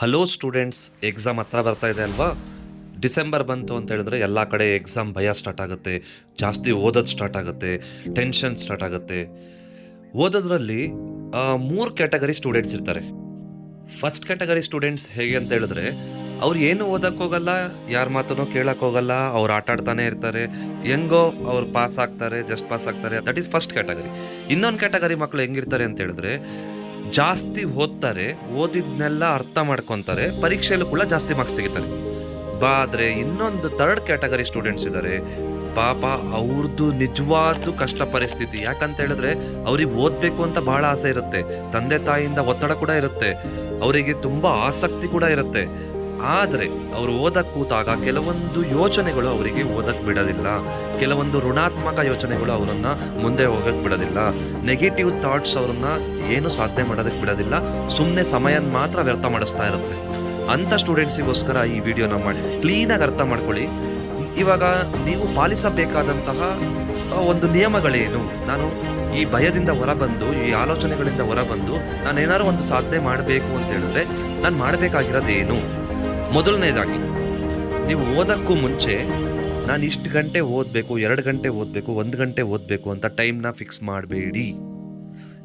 Hello students exam ಹತ್ರ ಬರ್ತಾ ಇದೆ ಅಲ್ವಾ? ಡಿಸೆಂಬರ್ ಬಂತು ಅಂತ ಹೇಳಿದ್ರೆ ಎಲ್ಲ ಕಡೆ ಎಕ್ಸಾಮ್ ಭಯ ಸ್ಟಾರ್ಟ್ ಆಗುತ್ತೆ. ಜಾಸ್ತಿ ಓದೋದು ಸ್ಟಾರ್ಟ್ ಆಗುತ್ತೆ. ಟೆನ್ಷನ್ ಸ್ಟಾರ್ಟ್ ಆಗುತ್ತೆ. ಓದೋದ್ರಲ್ಲಿ ಮೂರು ಕ್ಯಾಟಗರಿ ಸ್ಟೂಡೆಂಟ್ಸ್ ಇರ್ತಾರೆ. ಫಸ್ಟ್ ಕ್ಯಾಟಗರಿ ಸ್ಟೂಡೆಂಟ್ಸ್ ಹೇಗೆ ಅಂತ ಹೇಳಿದ್ರೆ, ಅವ್ರು ಏನು ಓದಕ್ಕೆ ಹೋಗಲ್ಲ, ಯಾರ ಮಾತನ್ನು ಕೇಳಕ್ಕೆ ಹೋಗಲ್ಲ, ಅವ್ರು ಆಟ ಆಡ್ತಾನೆ ಇರ್ತಾರೆ. ಹೆಂಗೋ ಅವ್ರು ಪಾಸ್ ಆಗ್ತಾರೆ ಜಸ್ಟ್ ಪಾಸ್ ಆಗ್ತಾರೆ. ದಟ್ ಈಸ್ ಫಸ್ಟ್ ಕ್ಯಾಟಗರಿ ಇನ್ನೊಂದು ಕ್ಯಾಟಗರಿ ಮಕ್ಕಳು ಹೆಂಗಿರ್ತಾರೆ ಅಂತ ಹೇಳಿದ್ರೆ ಜಾಸ್ತಿ ಓದ್ತಾರೆ, ಓದಿದ್ನೆಲ್ಲ ಅರ್ಥ ಮಾಡ್ಕೊತಾರೆ, ಪರೀಕ್ಷೆಯಲ್ಲೂ ಕೂಡ ಜಾಸ್ತಿ ಮಾರ್ಕ್ಸ್ ತೆಗಿತಾರೆ. ಬಾ, ಆದರೆ ಇನ್ನೊಂದು ಥರ್ಡ್ ಕ್ಯಾಟಗರಿ ಸ್ಟೂಡೆಂಟ್ಸ್ ಇದ್ದಾರೆ ಪಾಪ ಅವ್ರದ್ದು ನಿಜವಾದ ಕಷ್ಟ ಪರಿಸ್ಥಿತಿ. ಯಾಕಂತ ಹೇಳಿದ್ರೆ ಅವ್ರಿಗೆ ಓದಬೇಕು ಅಂತ ಬಹಳ ಆಸೆ ಇರುತ್ತೆ. ತಂದೆ ತಾಯಿಯಿಂದ ಒತ್ತಡ ಕೂಡ ಇರುತ್ತೆ. ಅವರಿಗೆ ತುಂಬ ಆಸಕ್ತಿ ಕೂಡ ಇರುತ್ತೆ. ಆದರೆ ಅವರು ಓದಕ್ಕೆ ಕೂತಾಗ ಕೆಲವೊಂದು ಯೋಚನೆಗಳು ಅವರಿಗೆ ಓದಕ್ಕೆ ಬಿಡೋದಿಲ್ಲ. ಕೆಲವೊಂದು ಋಣಾತ್ಮಕ ಯೋಚನೆಗಳು ಅವರನ್ನು ಮುಂದೆ ಹೋಗಕ್ಕೆ ಬಿಡೋದಿಲ್ಲ. ನೆಗೆಟಿವ್ ಥಾಟ್ಸ್ ಅವ್ರನ್ನ ಏನು ಸಾಧನೆ ಮಾಡೋದಕ್ಕೆ ಬಿಡೋದಿಲ್ಲ. ಸುಮ್ಮನೆ ಸಮಯನ ಮಾತ್ರ ವ್ಯರ್ಥ ಮಾಡಿಸ್ತಾ ಇರುತ್ತೆ. ಅಂಥ ಸ್ಟೂಡೆಂಟ್ಸಿಗೋಸ್ಕರ ಈ ವಿಡಿಯೋನ ಮಾಡಿ. ಕ್ಲೀನಾಗಿ ಅರ್ಥ ಮಾಡ್ಕೊಳ್ಳಿ. ಇವಾಗ ನೀವು ಪಾಲಿಸಬೇಕಾದಂತಹ ಒಂದು ನಿಯಮಗಳೇನು? ನಾನು ಈ ಭಯದಿಂದ ಹೊರಬಂದು, ಈ ಆಲೋಚನೆಗಳಿಂದ ಹೊರಬಂದು ನಾನು ಏನಾದ್ರು ಒಂದು ಸಾಧನೆ ಮಾಡಬೇಕು ಅಂತ ಹೇಳಿದ್ರೆ ನಾನು ಮಾಡಬೇಕಾಗಿರೋದೇನು? ಮೊದಲನೇದಾಗಿ, ನೀವು ಓದೋಕ್ಕೂ ಮುಂಚೆ ನಾನು ಇಷ್ಟು ಗಂಟೆ ಓದಬೇಕು, ಎರಡು ಗಂಟೆ ಓದಬೇಕು, ಒಂದು ಗಂಟೆ ಓದಬೇಕು ಅಂತ ಟೈಮ್ನ ಫಿಕ್ಸ್ ಮಾಡಬೇಡಿ.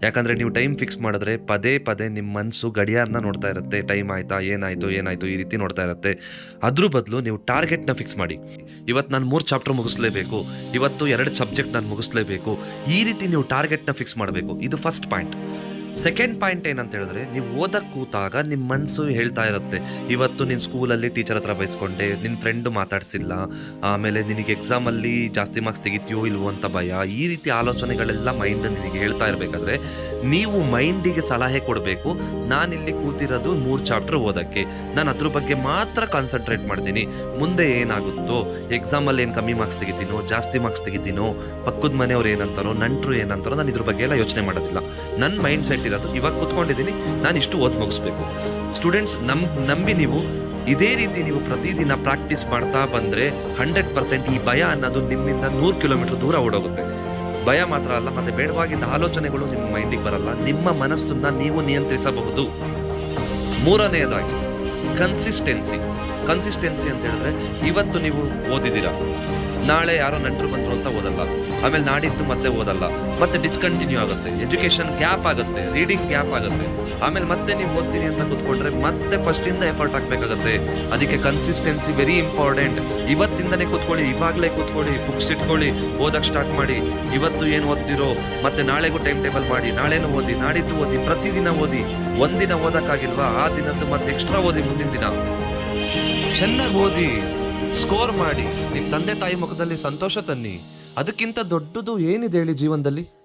ಯಾಕಂದರೆ ನೀವು ಟೈಮ್ ಫಿಕ್ಸ್ ಮಾಡಿದ್ರೆ ಪದೇ ಪದೇ ನಿಮ್ಮ ಮನಸ್ಸು ಗಡಿಯಾರನ್ನ ನೋಡ್ತಾ ಇರುತ್ತೆ. ಟೈಮ್ ಆಯಿತಾ, ಏನಾಯಿತು ಏನಾಯಿತು ಈ ರೀತಿ ನೋಡ್ತಾ ಇರುತ್ತೆ. ಅದ್ರ ಬದಲು ನೀವು ಟಾರ್ಗೆಟ್ನ ಫಿಕ್ಸ್ ಮಾಡಿ. ಇವತ್ತು ನಾನು ಮೂರು ಚಾಪ್ಟರ್ ಮುಗಿಸ್ಲೇಬೇಕು, ಇವತ್ತು ಎರಡು ಸಬ್ಜೆಕ್ಟ್ ನಾನು ಮುಗಿಸ್ಲೇಬೇಕು, ಈ ರೀತಿ ನೀವು ಟಾರ್ಗೆಟ್ನ ಫಿಕ್ಸ್ ಮಾಡಬೇಕು. ಇದು ಫಸ್ಟ್ ಪಾಯಿಂಟ್ ಸೆಕೆಂಡ್ ಪಾಯಿಂಟ್ ಏನಂತ ಹೇಳಿದ್ರೆ, ನೀವು ಓದಕ್ಕೆ ಕೂತಾಗ ನಿಮ್ಮ ಮನಸ್ಸು ಹೇಳ್ತಾ ಇರುತ್ತೆ. ಇವತ್ತು ನಿನ್ನ ಸ್ಕೂಲಲ್ಲಿ ಟೀಚರ್ ಹತ್ರ ಬಯಸ್ಕೊಂಡೆ ನಿನ್ನ ಫ್ರೆಂಡು ಮಾತಾಡಿಸಿಲ್ಲ, ಆಮೇಲೆ ನಿನಗೆ ಎಕ್ಸಾಮಲ್ಲಿ ಜಾಸ್ತಿ ಮಾರ್ಕ್ಸ್ ತೆಗಿತೀಯೋ ಇಲ್ವೋ ಅಂತ ಭಯ, ಈ ರೀತಿ ಆಲೋಚನೆಗಳೆಲ್ಲ ಮೈಂಡ್ ನಿನಗೆ ಹೇಳ್ತಾ ಇರಬೇಕಾದ್ರೆ, ನೀವು ಮೈಂಡಿಗೆ ಸಲಹೆ ಕೊಡಬೇಕು. ನಾನಿಲ್ಲಿ ಕೂತಿರೋದು ಮೂರು ಚಾಪ್ಟರ್ ಓದೋಕ್ಕೆ. ನಾನು ಅದ್ರ ಬಗ್ಗೆ ಮಾತ್ರ ಕಾನ್ಸಂಟ್ರೇಟ್ ಮಾಡ್ತೀನಿ. ಮುಂದೆ ಏನಾಗುತ್ತೋ ಎಕ್ಸಾಮಲ್ಲಿ ಏನು ಕಮ್ಮಿ ಮಾರ್ಕ್ಸ್ ತೆಗಿತೀನೋ, ಜಾಸ್ತಿ ಮಾರ್ಕ್ಸ್ ತೆಗಿತೀನೋ, ಪಕ್ಕದ ಮನೆಯವ್ರು ಏನಂತಾರೋ, ನಂಟರು ಏನಂತಾರೋ ನಾನು ಇದ್ರ ಬಗ್ಗೆ ಎಲ್ಲ ಯೋಚನೆ ಮಾಡೋದಿಲ್ಲ. ನನ್ನ ಮೈಂಡ್ ಸೆಟ್ ಇರೋದು ಇವಾಗ ಕೂತ್ಕೊಂಡಿದ್ದೀನಿ. ನಾನು ಇಷ್ಟು ಓದ್ ಮುಗಿಸ್ಬೇಕು. ಸ್ಟೂಡೆಂಟ್ಸ್ ನಮ್, ನಂಬಿ ನೀವು ಇದೇ ರೀತಿ ನೀವು ಪ್ರತಿದಿನ ಪ್ರಾಕ್ಟೀಸ್ ಮಾಡ್ತಾ ಬಂದರೆ ಹಂಡ್ರೆಡ್ ಪರ್ಸೆಂಟ್ ಈ ಭಯ ಅನ್ನೋದು ನಿಮ್ಮಿಂದ ನೂರು ಕಿಲೋಮೀಟರ್ ದೂರ ಓಡೋಗುತ್ತೆ. ಭಯ ಮಾತ್ರ ಅಲ್ಲ, ಮತ್ತು ಬೇಡವಾಗಿದ್ದ ಆಲೋಚನೆಗಳು ನಿಮ್ಮ ಮೈಂಡಿಗೆ ಬರಲ್ಲ. ನಿಮ್ಮ ಮನಸ್ಸನ್ನು ನೀವು ನಿಯಂತ್ರಿಸಬಹುದು. ಮೂರನೆಯದಾಗಿ ಕನ್ಸಿಸ್ಟೆನ್ಸಿ ಕನ್ಸಿಸ್ಟೆನ್ಸಿ ಅಂತ ಹೇಳಿದ್ರೆ, ಇವತ್ತು ನೀವು ಓದಿದ್ದೀರಾ? ನಾಳೆ ಯಾರೋ ನೆಂಟರು ಬಂದರು ಅಂತ ಓದಲ್ಲ. ಆಮೇಲೆ ನಾಡಿದ್ದು ಮತ್ತೆ ಓದಲ್ಲ. ಮತ್ತೆ ಡಿಸ್ಕಂಟಿನ್ಯೂ ಆಗುತ್ತೆ. ಎಜುಕೇಷನ್ ಗ್ಯಾಪ್ ಆಗುತ್ತೆ. ರೀಡಿಂಗ್ ಗ್ಯಾಪ್ ಆಗುತ್ತೆ. ಆಮೇಲೆ ಮತ್ತೆ ನೀವು ಓದ್ತೀನಿ ಅಂತ ಕೂತ್ಕೊಂಡ್ರೆ ಮತ್ತೆ ಫಸ್ಟಿಂದ ಎಫರ್ಟ್ ಹಾಕಬೇಕಾಗುತ್ತೆ. ಅದಕ್ಕೆ ಕನ್ಸಿಸ್ಟೆನ್ಸಿ ವೆರಿ ಇಂಪಾರ್ಟೆಂಟ್ ಇವತ್ತಿಂದನೇ ಕೂತ್ಕೊಳ್ಳಿ, ಇವಾಗಲೇ ಕೂತ್ಕೊಳ್ಳಿ ಬುಕ್ಸ್ ಇಟ್ಕೊಳ್ಳಿ ಓದಕ್ಕೆ ಸ್ಟಾರ್ಟ್ ಮಾಡಿ. ಇವತ್ತು ಏನು ಓದ್ತಿರೋ, ಮತ್ತೆ ನಾಳೆಗೂ ಟೈಮ್ ಟೇಬಲ್ ಮಾಡಿ. ನಾಳೆನೂ ಓದಿ, ನಾಡಿದ್ದು ಓದಿ, ಪ್ರತಿದಿನ ಓದಿ. ಒಂದಿನ ಓದೋಕ್ಕಾಗಿಲ್ವಾ? ಆ ದಿನದ್ದು ಮತ್ತೆ ಎಕ್ಸ್ಟ್ರಾ ಓದಿ ಮುಂದಿನ ದಿನ. ಚೆನ್ನಾಗಿ ಓದಿ. ಸ್ಕೋರ್ ಮಾಡಿ ನಿಮ್ಮ ತಂದೆ ತಾಯಿ ಮುಖದಲ್ಲಿ ಸಂತೋಷ ತನ್ನಿ. ಅದಕ್ಕಿಂತ ದೊಡ್ಡದು ಏನಿದೆ ಹೇಳಿ ಜೀವನದಲ್ಲಿ?